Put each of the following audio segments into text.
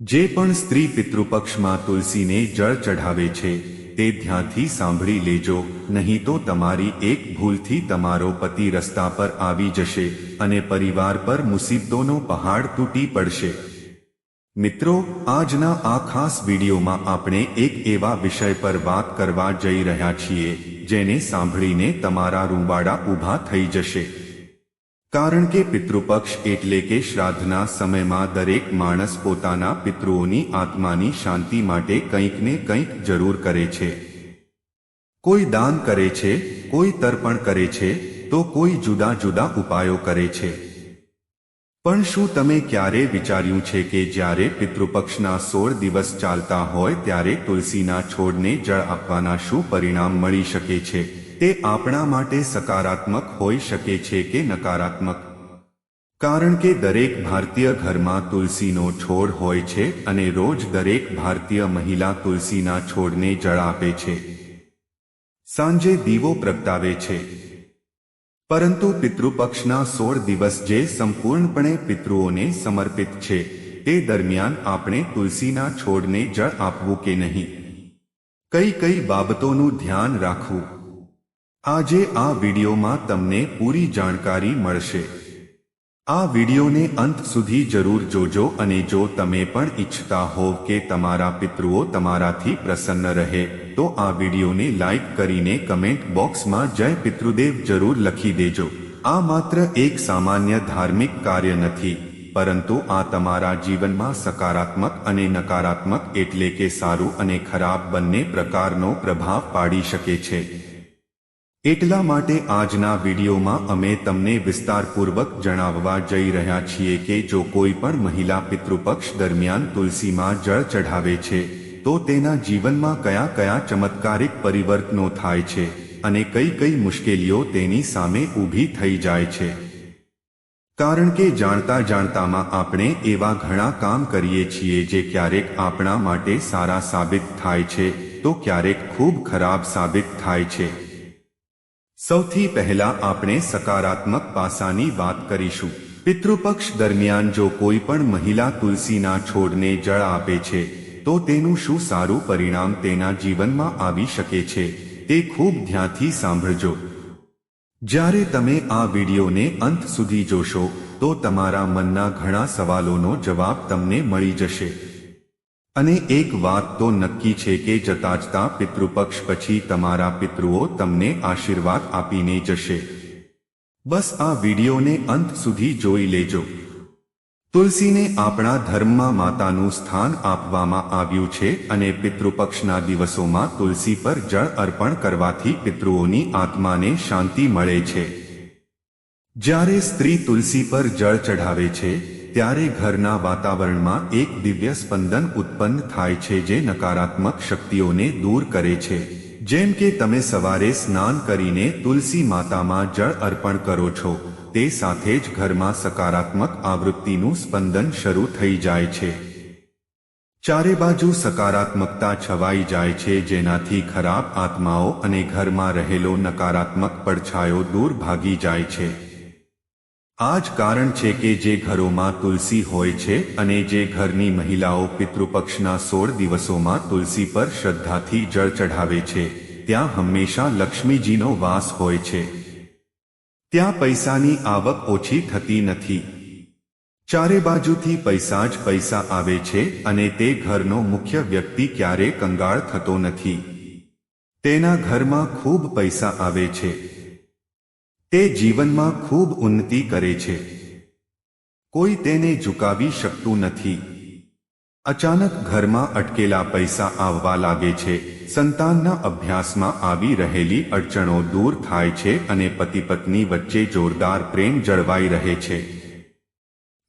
જે પણ સ્ત્રી પિતૃપક્ષમાં તુલસીને જળ ચઢાવે છે, તે ધ્યાનથી સાંભળી લેજો, નહીં તો તમારી એક ભૂલથી તમારો પતિ રસ્તા પર આવી જશે અને પરિવાર પર મુસીબતોનો પહાડ તૂટી પડશે. મિત્રો, આજના આ ખાસ વિડીયોમાં આપણે એક એવા વિષય પર વાત કરવા જઈ રહ્યા છીએ, જેને સાંભળીને તમારા રૂવાડા ઊભા થઈ જશે. કારણ કે પિતૃપક્ષ એટલે કે શ્રાદ્ધના સમયમાં દરેક માણસ પોતાના પિતૃઓની આત્માની શાંતિ માટે કંઈક ને કંઈક જરૂર કરે છે. કોઈ દાન કરે છે, કોઈ તર્પણ કરે છે, તો કોઈ જુદા જુદા ઉપાયો કરે છે. પણ શું તમે ક્યારે વિચાર્યું છે કે જ્યારે પિતૃપક્ષના સોળ દિવસ ચાલતા હોય ત્યારે તુલસીના છોડને જળ આપવાના શું પરિણામ મળી શકે છે? તે આપણા માટે સકારાત્મક હોઈ શકે છે કે નકારાત્મક? કારણ કે દરેક ભારતીય ઘરમાં તુલસીનો છોડ હોય છે અને રોજ દરેક ભારતીય મહિલા તુલસીના છોડને જળ આપે છે. સાંજે દીવો પ્રગટાવે છે. પરંતુ પિતૃપક્ષના સોળ દિવસ જે સંપૂર્ણપણે પિતૃઓને સમર્પિત છે, તે દરમિયાન આપણે તુલસીના છોડને જળ આપવું કે નહીં? કઈ કઈ બાબતોનું ધ્યાન રાખવું? આજે આ વિડીયોમાં તમને પૂરી જાણકારી મળશે. આ વિડીયોને અંત સુધી જરૂર જોજો અને જો તમે પણ ઈચ્છતા હોવ કે તમારા પિતૃઓ તમારાથી પ્રસન્ન રહે, તો આ વિડીયોને લાઈક કરીને કમેન્ટ બોક્સમાં જય પિતૃદેવ જરૂર લખી દેજો. આ માત્ર એક સામાન્ય ધાર્મિક કાર્ય નથી, પરંતુ આ તમારા જીવનમાં સકારાત્મક અને નકારાત્મક એટલે કે સારું અને ખરાબ બંને પ્રકારનો પ્રભાવ પાડી શકે છે. એટલા માટે આજના વિડીયોમાં અમે તમને વિસ્તારપૂર્વક જણાવવા જઈ રહ્યા છીએ કે જો કોઈ પણ મહિલા પિતૃપક્ષ દરમિયાન તુલસીમાં જળ ચઢાવે છે, તો તેના જીવનમાં કયા કયા ચમત્કારિક પરિવર્તનો થાય છે અને કઈ કઈ મુશ્કેલીઓ તેની સામે ઊભી થઈ જાય છે. કારણ કે જાણતા જાણતામાં આપણે એવા ઘણા કામ કરીએ છીએ જે ક્યારેક આપણા માટે સારા સાબિત થાય છે, તો ક્યારેક ખૂબ ખરાબ સાબિત થાય છે. સૌથી પહેલા આપણે સકારાત્મક પાસાની વાત કરીશું. પિતૃપક્ષ દરમિયાન જો કોઈ પણ મહિલા તુલસીના છોડને જળ આપે છે, તો તેનું શું સારું પરિણામ તેના જીવનમાં આવી શકે છે, તે ખૂબ ધ્યાનથી સાંભળજો. જ્યારે તમે આ વિડીયોને અંત સુધી જોશો, તો તમારા મનના ઘણા સવાલોનો જવાબ તમને મળી જશે. અને એક વાત તો નક્કી છે કે જતા જતા પિતૃપક્ષ પછી તમારા પિતૃઓ તમને આશીર્વાદ આપીને જશે. બસ આ વિડીયોને અંત સુધી જોઈ લેજો. તુલસીને આપણા ધર્મમાં માતાનું સ્થાન આપવામાં આવ્યું છે અને પિતૃપક્ષના દિવસોમાં તુલસી પર જળ અર્પણ કરવાથી પિતૃઓની આત્માને શાંતિ મળે છે. જ્યારે સ્ત્રી તુલસી પર જળ ચઢાવે છે ત્યારે ઘરના વાતાવરણમાં એક દિવ્ય સ્પંદન ઉત્પન્ન થાય છે જે નકારાત્મક શક્તિઓને દૂર કરે છે. જેમ કે તમે સવારે સ્નાન કરીને તુલસી માતામાં જળ અર્પણ કરો છો, તે સાથે જ ઘરમાં સકારાત્મક આવૃત્તિનું સ્પંદન શરૂ થઈ જાય છે. ચારે બાજુ સકારાત્મકતા છવાઈ જાય છે જેનાથી ખરાબ આત્માઓ અને ઘરમાં રહેલો નકારાત્મક પડછાયો દૂર ભાગી જાય છે. આ જ કારણ છે કે જે ઘરોમાં તુલસી હોય છે અને જે ઘરની મહિલાઓ પિતૃપક્ષના સોળ દિવસોમાં તુલસી પર શ્રદ્ધાથી જળ ચઢાવે છે, ત્યાં હંમેશા લક્ષ્મીજીનો વાસ હોય છે. ત્યાં પૈસાની આવક ઓછી થતી નથી. ચારે બાજુથી પૈસા જ પૈસા આવે છે અને તે ઘરનો મુખ્ય વ્યક્તિ ક્યારે કંગાળ થતો નથી. તેના ઘરમાં ખૂબ પૈસા આવે છે. તે જીવનમાં ખૂબ ઉન્નતિ કરે છે. કોઈ તેને ઝુકાવી શકતું નથી. અચાનક ઘરમાં અટકેલા પૈસા આવવા લાગે છે. સંતાનના અભ્યાસમાં આવી રહેલી અડચણો દૂર થાય છે અને પતિ પત્ની વચ્ચે જોરદાર પ્રેમ જળવાઈ રહે છે.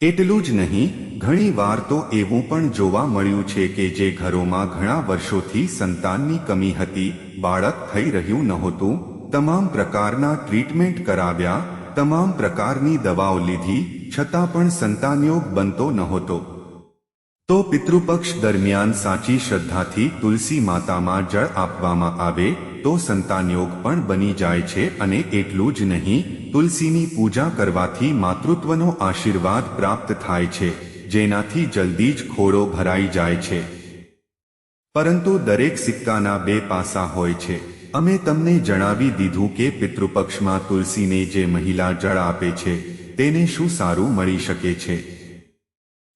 એટલું જ નહીં, ઘણી વાર તો એવું પણ જોવા મળ્યું છે કે જે ઘરોમાં ઘણા વર્ષોથી સંતાનની કમી હતી, બાળક થઈ રહ્યું નહોતું તમામ પ્રકારના ટ્રીટમેન્ટ કરાવ્યા, તમામ પ્રકારની દવાઓ લીધી, છતાં પણ સંતાનયોગ બનતો નહોતો. તો પિતૃપક્ષ દરમિયાન સાચી શ્રદ્ધાથી તુલસી માતામાં જળ આપવામાં આવે, તો સંતાનયોગ પણ બની જાય છે અને એટલું જ નહીં, તુલસીની પૂજા કરવાથી માતૃત્વનો આશીર્વાદ પ્રાપ્ત થાય છે, જેનાથી જલ્દી જ ખોડો ભરાઈ જાય છે. પરંતુ દરેક સિક્કાના બે પાસા હોય છે. અમે તમને જણાવી દીધું કે પિતૃપક્ષમાં તુલસીને જે મહિલા જળ આપે છે, તેને શું સારું મળી શકે છે?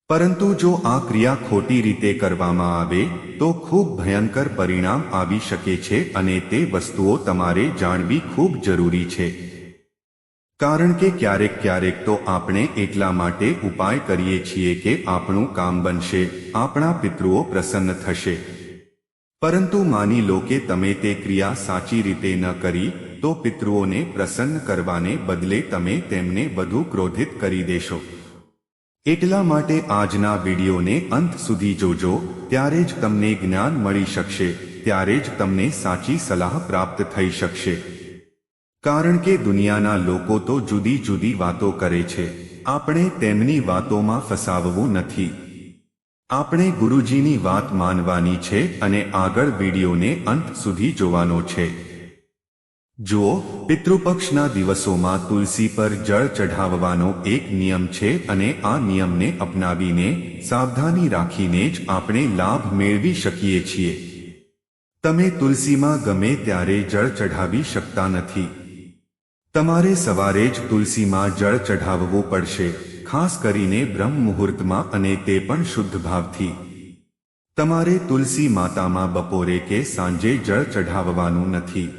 પરંતુ જો આ ક્રિયા ખોટી રીતે કરવામાં આવે, તો ખૂબ ભયંકર પરિણામ આવી શકે છે અને તે વસ્તુઓ તમારે જાણવી ખૂબ જરૂરી છે. કારણ કે ક્યારેક ક્યારેક તો આપણે એટલા માટે ઉપાય કરીએ છીએ કે આપણું કામ બનશે, આપણા પિતૃઓ પ્રસન્ન થશે. પરંતુ માની લો કે તમે તે ક્રિયા સાચી રીતે ન કરી, તો પિતૃઓને પ્રસન્ન કરવાને બદલે તમે તેમને વધુ ક્રોધિત કરી દેશો. એટલા માટે આજના વિડીયોને અંત સુધી જોજો, ત્યારે જ તમને જ્ઞાન મળી શકશે, ત્યારે જ તમને સાચી સલાહ પ્રાપ્ત થઈ શકશે. કારણ કે દુનિયાના લોકો તો જુદી જુદી વાતો કરે છે, આપણે તેમની વાતોમાં ફસાવવું નથી. આપણે ગુરુજીની વાત માનવાની છે અને આગળ વિડીયોને અંત સુધી જોવાનો છે. જુઓ, પિતૃપક્ષના દિવસોમાં તુલસી પર જળ ચઢાવવાનો એક નિયમ છે અને આ નિયમને અપનાવીને સાવધાની રાખીને જ આપણે લાભ મેળવી શકીએ છીએ. તમે તુલસીમાં ગમે ત્યારે જળ ચઢાવી શકતા નથી. તમારે સવારે જ તુલસીમાં જળ ચઢાવવું પડશે. ખાસ કરીને બ્રહ્મ મુહૂર્તમાં અને તે પણ શુદ્ધ ભાવથી. તમારે તુલસી માતામાં બપોરે કે સાંજે જળ ચઢાવવાનું નથી.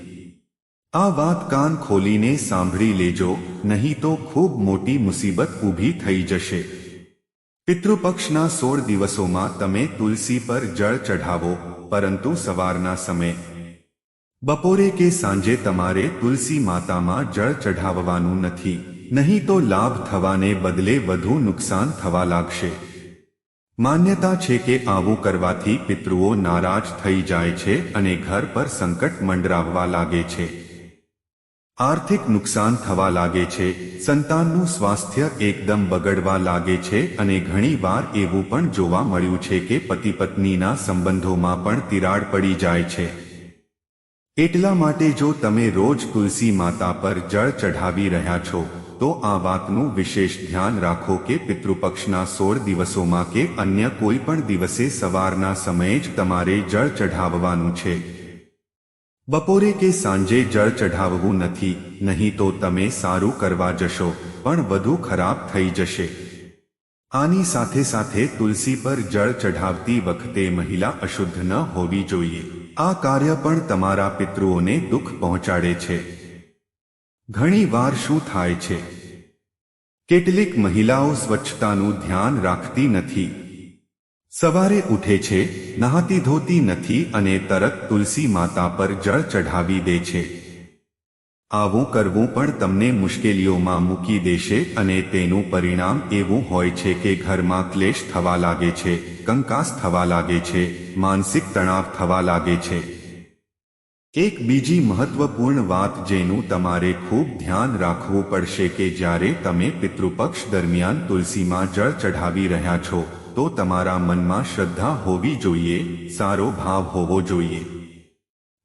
આ વાત કાન ખોલીને સાંભળી લેજો, નહીં તો ખૂબ મોટી મુસીબત ઊભી થઈ જશે. પિતૃપક્ષના સોળ દિવસોમાં તમે તુલસી પર જળ ચઢાવો, પરંતુ સવારના સમયે. બપોરે કે સાંજે તમારે તુલસી માતામાં જળ ચઢાવવાનું નથી. નહીં તો લાભ થવાને બદલે વધુ નુકસાન થવા લાગશે. માન્યતા છે કે આવું કરવાથી પિતૃઓ નારાજ થઈ જાય છે અને ઘર પર સંકટ મંડરાવવા લાગે છે. આર્થિક નુકસાન થવા લાગે છે, સંતાનનું સ્વાસ્થ્ય એકદમ બગડવા લાગે છે અને ઘણીવાર એવું પણ જોવા મળ્યું છે કે પતિ પત્નીના સંબંધોમાં પણ તિરાડ પડી જાય છે. એટલા માટે જો તમે રોજ તુલસી માતા પર જળ ચઢાવી રહ્યા છો તો આ વાતનું વિશેષ ધ્યાન રાખો કે પિતૃપક્ષના સોળ દિવસોમાં કે અન્ય કોઈ પણ દિવસે સવારના સમયે જ તમારે જળ ચઢાવવાનું છે. બપોરે કે સાંજે જળ ચઢાવવું નથી, નહીં તો તમે સારું કરવા જશો, પણ વધુ ખરાબ થઈ જશે. આની સાથે સાથે તુલસી પર જળ ચઢાવતી વખતે મહિલા અશુદ્ધ ન હોવી જોઈએ. આ કાર્ય પણ તમારા પિતૃઓને દુઃખ પહોંચાડે છે. ઘણી વાર શું થાય છે? કેટલીક મહિલાઓ સ્વચ્છતાનું ધ્યાન રાખતી નથી. સવારે ઉઠે છે, નહાતી ધોતી નથી અને તરત તુલસી માતા પર જળ ચઢાવી દે છે. આવું કરવું પણ તમને મુશ્કેલીઓમાં મૂકી દેશે અને તેનું પરિણામ એવું હોય છે કે ઘરમાં ક્લેશ થવા લાગે છે, કંકાસ થવા લાગે છે, માનસિક તણાવ થવા લાગે છે. એક બીજી મહત્વપૂર્ણ વાત જેનું તમારે ખૂબ ધ્યાન રાખવું પડશે કે જ્યારે તમે પિતૃપક્ષ દરમિયાન તુલસીમાં જળ ચઢાવી રહ્યા છો, તો તમારા મનમાં શ્રદ્ધા હોવી જોઈએ, સારો ભાવ હોવો જોઈએ.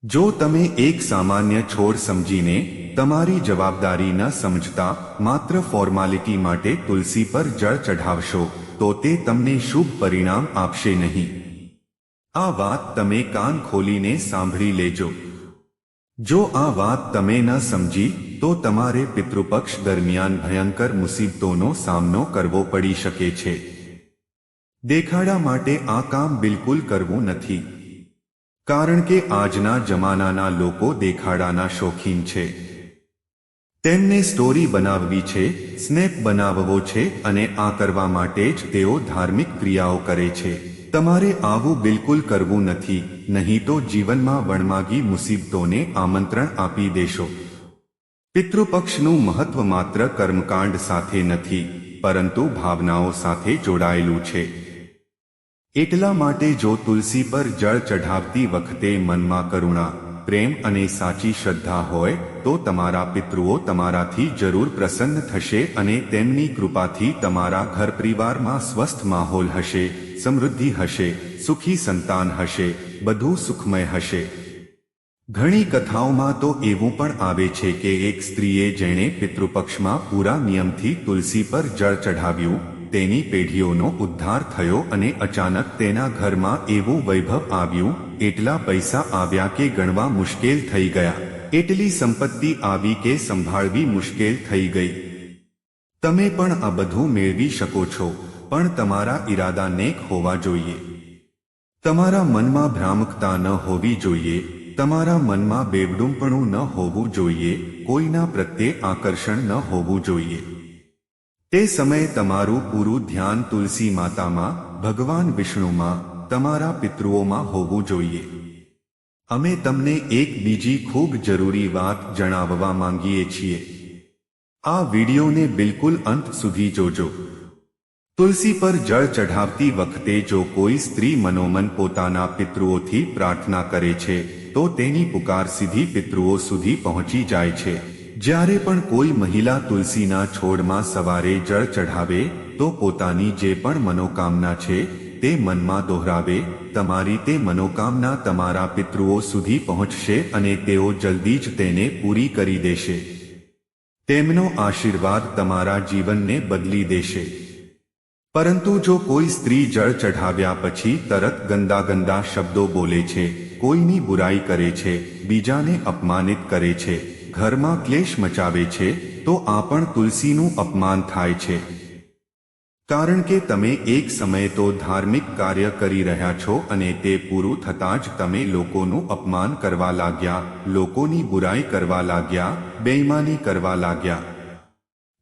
જો તમે એક સામાન્ય છોડ સમજીને તમારી જવાબદારી ન સમજતા, માત્ર ફોર્માલિટી માટે તુલસી પર જળ ચઢાવશો, તો તે તમને શુભ પરિણામ આપશે નહીં. આ વાત તમે કાન ખોલીને સાંભળી લેજો. જો આ વાત તમે ન સમજી, તો તમારે પિતૃપક્ષ દરમિયાન ભયંકર મુસીબતોનો સામનો કરવો પડી શકે છે. દેખાડા માટે આ કામ બિલકુલ કરવું નથી. કારણ કે આજના જમાનાના લોકો દેખાડાના શોખીન છે. તેમને સ્ટોરી બનાવવી છે, સ્નેપ બનાવવો છે અને આ કરવા માટે જ તેઓ ધાર્મિક ક્રિયાઓ કરે છે. તમારે આવું બિલકુલ કરવું નથી, નહીં તો જીવનમાં વણમાગી મુસીબતોને આમંત્રણ આપી દેશો. પિતૃપક્ષનું મહત્વ માત્ર કર્મકાંડ સાથે નથી, પરંતુ ભાવનાઓ સાથે જોડાયેલું છે. એટલા માટે જો તુલસી પર જળ ચઢાવતી વખતે મનમાં કરુણા, પ્રેમ અને સાચી શ્રદ્ધા હોય, તો તમારા પિતૃઓ તમારાથી જરૂર પ્રસન્ન થશે અને તેમની કૃપાથી તમારા ઘર પરિવારમાં સ્વસ્થ માહોલ હશે. સમૃદ્ધિ હશે, સુખી સંતાન હશે, બધું સુખમય હશે. ઘણી કથાઓમાં તો એવું પણ આવે છે કે એક સ્ત્રીએ જેણે પિતૃપક્ષમાં પૂરા નિયમથી તુલસી પર જળ ચઢાવ્યું, તેની પેઢીઓનો ઉદ્ધાર થયો અને અચાનક તેના ઘરમાં એવું વૈભવ આવ્યું, એટલા પૈસા આવ્યા કે ગણવા મુશ્કેલ થઈ ગયા. એટલી સંપત્તિ આવી કે સંભાળવી મુશ્કેલ થઈ ગઈ. તમે પણ આ બધું મેળવી શકો છો. પણ તમારા ઈરાદા નેક હોવા જોઈએ. તમારા મનમાં ભ્રામકતા ન હોવી જોઈએ, તમારા મનમાં બેવડુંપણું ન હોવું જોઈએ, કોઈના પ્રત્યે આકર્ષણ ન હોવું જોઈએ. તે સમયે તમારું પૂરું ધ્યાન તુલસી માતામાં, ભગવાન વિષ્ણુમાં, તમારા પિતૃઓમાં હોવું જોઈએ. અમે તમને એક બીજી ખૂબ જરૂરી વાત જણાવવા માંગીએ છીએ. આ વિડિયોને બિલકુલ અંત સુધી જોજો. તુલસી પર જળ ચઢાવતી વખતે જો કોઈ સ્ત્રી મનોમન પોતાના પિતૃઓથી પ્રાર્થના કરે છે, તો તેની પુકાર સીધી પિતૃઓ સુધી પહોંચી જાય છે. જ્યારે પણ કોઈ મહિલા તુલસીના છોડમાં સવારે જળ ચઢાવે, તો પોતાની જે પણ મનોકામના છે, તે મનમાં દોહરાવે, તમારી તે મનોકામના તમારા પિતૃઓ સુધી પહોંચશે અને તેઓ જલ્દી જ તેને પૂરી કરી દેશે. તેમનો આશીર્વાદ તમારા જીવનને બદલી દેશે. પરંતુ જો કોઈ સ્ત્રી જળ ચઢાવ્યા પછી તરત ગંદા ગંદા શબ્દો બોલે છે, કોઈની બુરાઈ કરે છે, બીજાને અપમાનિત કરે છે, ઘરમાં ક્લેશ મચાવે છે, તો આ પણ તુલસીનું અપમાન થાય છે. કારણ કે તમે એક સમયે તો ધાર્મિક કાર્ય કરી રહ્યા છો અને તે પૂરું થતાં જ તમે લોકોનું અપમાન કરવા લાગ્યા, લોકોની બુરાઈ કરવા લાગ્યા, બેઈમાની કરવા લાગ્યા.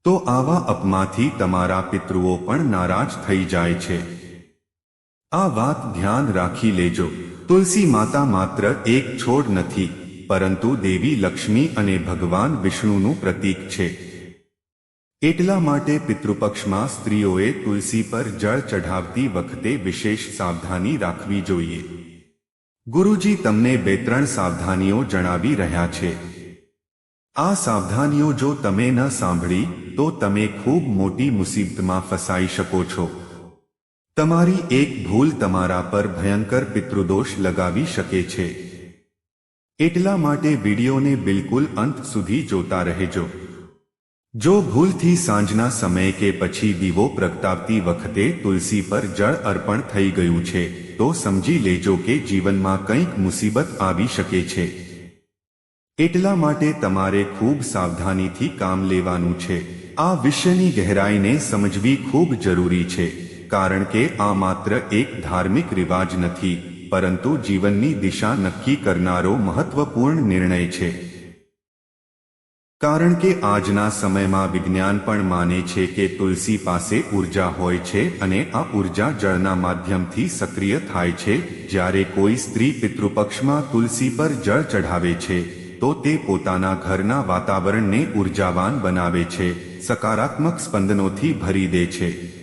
તો આવા અપમાંથી તમારા પિતૃઓ પણ નારાજ થઈ જાય છે. આ વાત ધ્યાન રાખી લેજો. તુલસી માતા માત્ર એક છોડ નથી, પરંતુ દેવી લક્ષ્મી અને ભગવાન વિષ્ણુનું પ્રતીક છે. એટલા માટે પિતૃપક્ષમાં સ્ત્રીઓએ તુલસી પર જળ ચઢાવતી વખતે વિશેષ સાવધાની રાખવી જોઈએ. ગુરુજી તમને બે ત્રણ સાવધાનીઓ જણાવી રહ્યા છે. આ સાવધાનીઓ જો તમે ન સાંભળી, તો તમે ખૂબ મોટી મુસીબતમાં ફસાઈ શકો છો. તમારી એક ભૂલ તમારા પર ભયંકર પિતૃદોષ લગાવી શકે છે. એટલા માટે વિડીયોને બિલકુલ અંત સુધી જોતા રહેજો. જો ભૂલથી સાંજના સમયે કે પછી દીવો પ્રગટાવતી વખતે તુલસી પર જળ અર્પણ થઈ ગયું છે, તો સમજી લેજો કે જીવનમાં કંઈક મુસીબત આવી શકે છે. એટલા માટે તમારે ખૂબ સાવધાનીથી કામ લેવાનું છે. આ વિષયની ગહેરાઈને સમજવી ખૂબ જરૂરી છે, કારણ કે આ માત્ર એક ધાર્મિક રિવાજ નથી, પરંતુ જીવનની દિશા નક્કી કરનારો મહત્વપૂર્ણ નિર્ણય છે. કારણ કે આજના સમયમાં વિજ્ઞાન પણ માને છે કે તુલસી પાસે ઊર્જા હોય છે અને આ ઊર્જા જળના માધ્યમથી સક્રિય થાય છે, જ્યારે કોઈ સ્ત્રી પિતૃપક્ષમાં તુલસી પર જળ ચઢાવે છે. તો તે પોતાના ઘરના વાતાવરણને ઉર્જાવાન બનાવે છે, સકારાત્મક સ્પંદનોથી ભરી દે છે.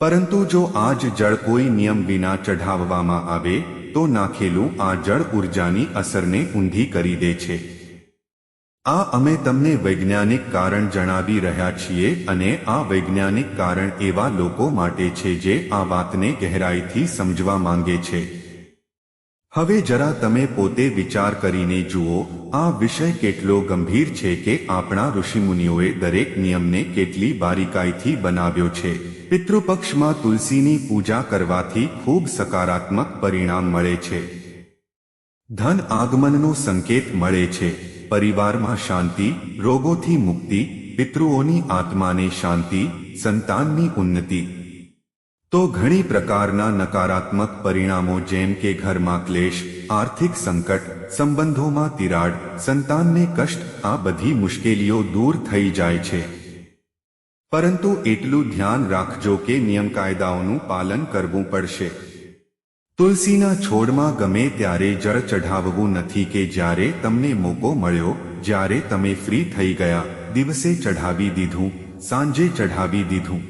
પરંતુ જો આ જ જળ કોઈ નિયમ વિના ચઢાવવામાં આવે, તો નાખેલું આ જળ ઉર્જાની અસરને ઊંધી કરી દે છે. આ અમે તમને વૈજ્ઞાનિક કારણ જણાવી રહ્યા છીએ અને આ વૈજ્ઞાનિક કારણ એવા લોકો માટે છે જે આ વાતને ગહેરાઈથી સમજવા માંગે છે. હવે જરા તમે પોતે વિચાર કરીને જુઓ, આ વિષય કેટલો ગંભીર છે કે આપણા ઋષિમુનિઓએ દરેક નિયમને કેટલી બારીકાઈથી બનાવ્યો છે. પિતૃપક્ષમાં તુલસીની પૂજા કરવાથી ખૂબ સકારાત્મક પરિણામ મળે છે. ધન આગમનનો સંકેત મળે છે. પરિવારમાં શાંતિ, રોગોથી મુક્તિ, પિતૃઓની આત્માને શાંતિ, સંતાનની ઉન્નતિ તો ઘણી પ્રકારના નકારાત્મક પરિણામો જેમ કે ઘરમાં ક્લેશ, આર્થિક સંકટ, સંબંધોમાં તિરાડ, સંતાનને કષ્ટ, આ બધી મુશ્કેલીઓ દૂર થઈ જાય છે. પરંતુ એટલું ધ્યાન રાખજો કે નિયમ કાયદાઓનું પાલન કરવું પડશે. તુલસીના છોડમાં ગમે ત્યારે જળ ચઢાવવું નથી કે જ્યારે તમને મોકો મળ્યો, જ્યારે તમે ફ્રી થઈ ગયા, દિવસે ચઢાવી દીધું, સાંજે ચઢાવી દીધું.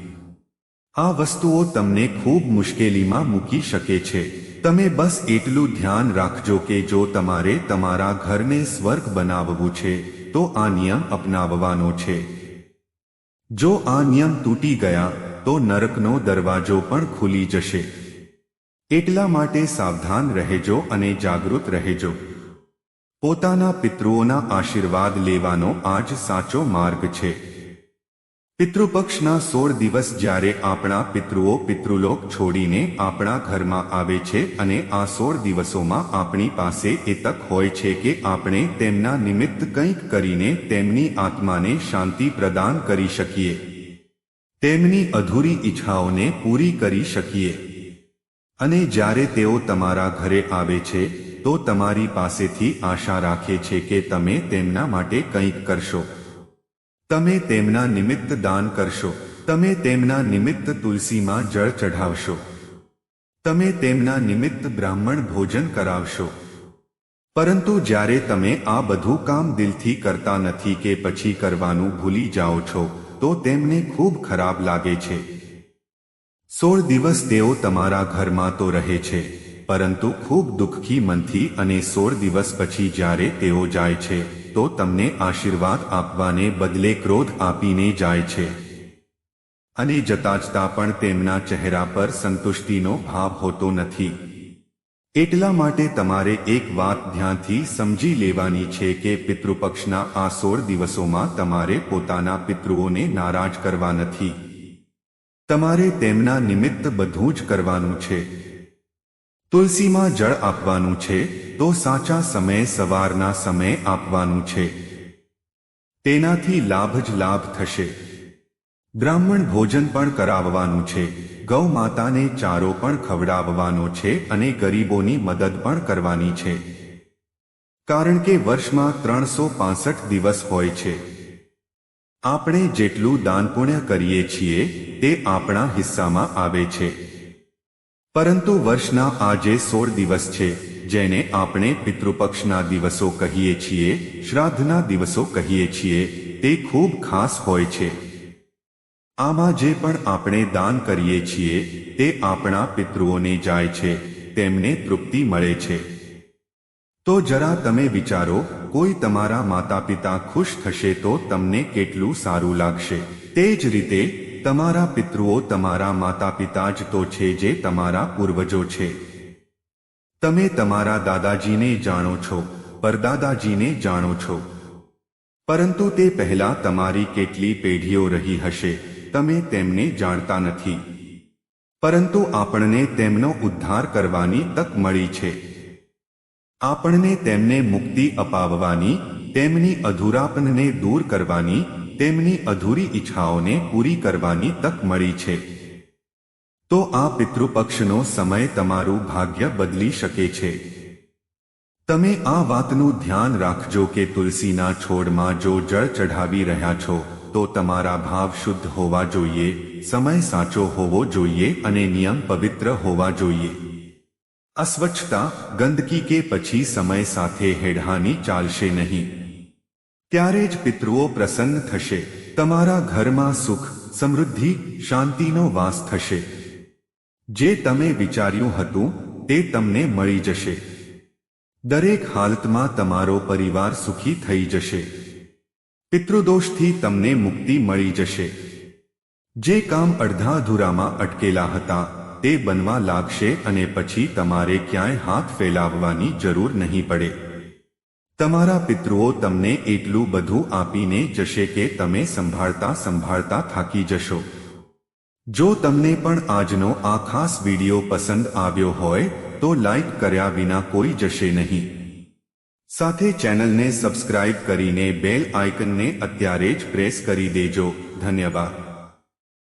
આ વસ્તુઓ તમને ખૂબ મુશ્કેલીમાં મૂકી શકે છે. તમે બસ એટલું ધ્યાન રાખજો કે જો તમારે તમારા ઘરને સ્વર્ગ બનાવવું છે, તો આ નિયમ અપનાવવાનો છે. જો આ નિયમ તૂટી ગયા, તો નરકનો દરવાજો પણ ખુલી જશે. એટલા માટે સાવધાન રહેજો અને જાગૃત રહેજો. પોતાના પિતૃઓના આશીર્વાદ લેવાનો આ જ સાચો માર્ગ છે. પિતૃપક્ષના સોળ દિવસ જ્યારે આપણા પિતૃઓ પિતૃલોક છોડીને આપણા ઘરમાં આવે છે અને આ સોળ દિવસોમાં આપણી પાસે એ તક હોય છે કે આપણે તેમના નિમિત્ત કંઈક કરીને તેમની આત્માને શાંતિ પ્રદાન કરી શકીએ. તેમની અધૂરી ઈચ્છાઓને પૂરી કરી શકીએ. અને જ્યારે તેઓ તમારા ઘરે આવે છે, તો તમારી પાસેથી આશા રાખે છે કે તમે તેમના માટે કંઈક કરશો. તમે તેમના નિમિત્ત દાન કરશો. તમે તેમના નિમિત્ત તુલસીમાં જળ ચઢાવશો. તમે તેમના નિમિત્ત બ્રાહ્મણ ભોજન કરાવશો. પરંતુ જ્યારે તમે આ બધું કામ દિલથી કરતા નથી કે પછી કરવાનું ભૂલી જાઓ છો, તો તેમને ખૂબ ખરાબ લાગે છે. સોળ દિવસ તેઓ તમારા ઘરમાં તો રહે છે, પરંતુ ખૂબ દુઃખી મનથી અને સોળ દિવસ પછી જ્યારે તેઓ જાય છે તો તમને આશીર્વાદ આપવાને બદલે ક્રોધ આપીને જાય છે. અને જતા પણ તેમના ચહેરા પર સંતુષ્ટિનો ભાવ હોતો નથી. એટલા માટે તમારે એક વાત ધ્યાનથી સમજી લેવાની છે કે પિતૃપક્ષના આ સોળ દિવસોમાં તમારે પોતાના પિતૃઓને નારાજ કરવા નથી. તમારે તેમના નિમિત્ત બધું જ કરવાનું છે. તુલસીમાં જળ આપવાનું છે તો સાચા સમયે સવારના સમયે આપવાનું છે. તેનાથી લાભ જ લાભ થશે. બ્રાહ્મણ ભોજન પણ કરાવવાનું છે. ગૌ માતાને ચારો પણ ખવડાવવાનો છે અને ગરીબોની મદદ પણ કરવાની છે. કારણ કે વર્ષમાં ત્રણસો પાસઠ દિવસ હોય છે. આપણે જેટલું દાન પુણ્ય કરીએ છીએ, તે આપણા હિસ્સામાં આવે છે. પરંતુ વર્ષના આજે સોળ દિવસ છે, જેને આપણે પિતૃપક્ષના દિવસો કહીએ છીએ, શ્રાદ્ધના દિવસો કહીએ છીએ, તે ખૂબ ખાસ હોય છે. આમાં જે પણ આપણે દાન કરીએ છીએ, તે આપણા પિતૃઓને જાય છે, તેમને તૃપ્તિ મળે છે. તો જરા તમે વિચારો, કોઈ તમારા માતા પિતા ખુશ થશે તો તમને કેટલું સારું લાગશે. તે જ રીતે તમારા પિતૃઓ તમારા માતા પિતા જ તો છે જે તમારા પૂર્વજો છે. તમે તમારા દાદાજીને જાણો છો પરદાદાજીને જાણો છો. પરંતુ તે પહેલા તમારી કેટલી પેઢીઓ રહી હશે, તમે તેમને જાણતા નથી. પરંતુ આપણને તેમનો ઉદ્ધાર કરવાની તક મળી છે. આપણને તેમને મુક્તિ અપાવવાની, તેમની અધૂરાપનને દૂર કરવાની તેમની અધૂરી ઈચ્છાઓને પૂરી કરવાની તક મળી છે. તો આ પિતૃપક્ષનો સમય તમારું ભાગ્ય બદલી શકે છે. તમે આ વાતનું ધ્યાન રાખજો કે તુલસીના છોડમાં જો જળ ચઢાવી રહ્યા છો, તો તમારા ભાવ શુદ્ધ હોવા જોઈએ, સમય સાચો હોવો જોઈએ અને નિયમ પવિત્ર હોવા જોઈએ. અસ્વચ્છતા ગંદકી કે પછી સમય સાથે હેડહાની ચાલશે નહીં. ત્યારે જ પિતૃઓ પ્રસન્ન થશે. તમારા ઘરમાં સુખ, સમૃદ્ધિ, શાંતિનો વાસ થશે. જે તમે વિચાર્યું હતું, તે તમને મળી જશે. દરેક હાલતમાં તમારો પરિવાર સુખી થઈ જશે. પિતૃદોષથી તમને મુક્તિ મળી જશે. જે કામ અડધા અધૂરામાં અટકેલા હતા, તે બનવા લાગશે અને પછી તમારે ક્યાંય હાથ ફેલાવવાની જરૂર નહીં પડે. તમારા પિતૃઓ તમને એટલું બધું આપીને જશે કે તમે સંભાળતા સંભાળતા થાકી જશો. જો તમને પણ આજનો આ ખાસ વિડિયો પસંદ આવ્યો હોય, તો લાઈક કર્યા વિના કોઈ જશે નહીં. સાથે ચેનલને સબસ્ક્રાઇબ કરીને બેલ આઇકનને અત્યારે જ પ્રેસ કરી દેજો. ધન્યવાદ.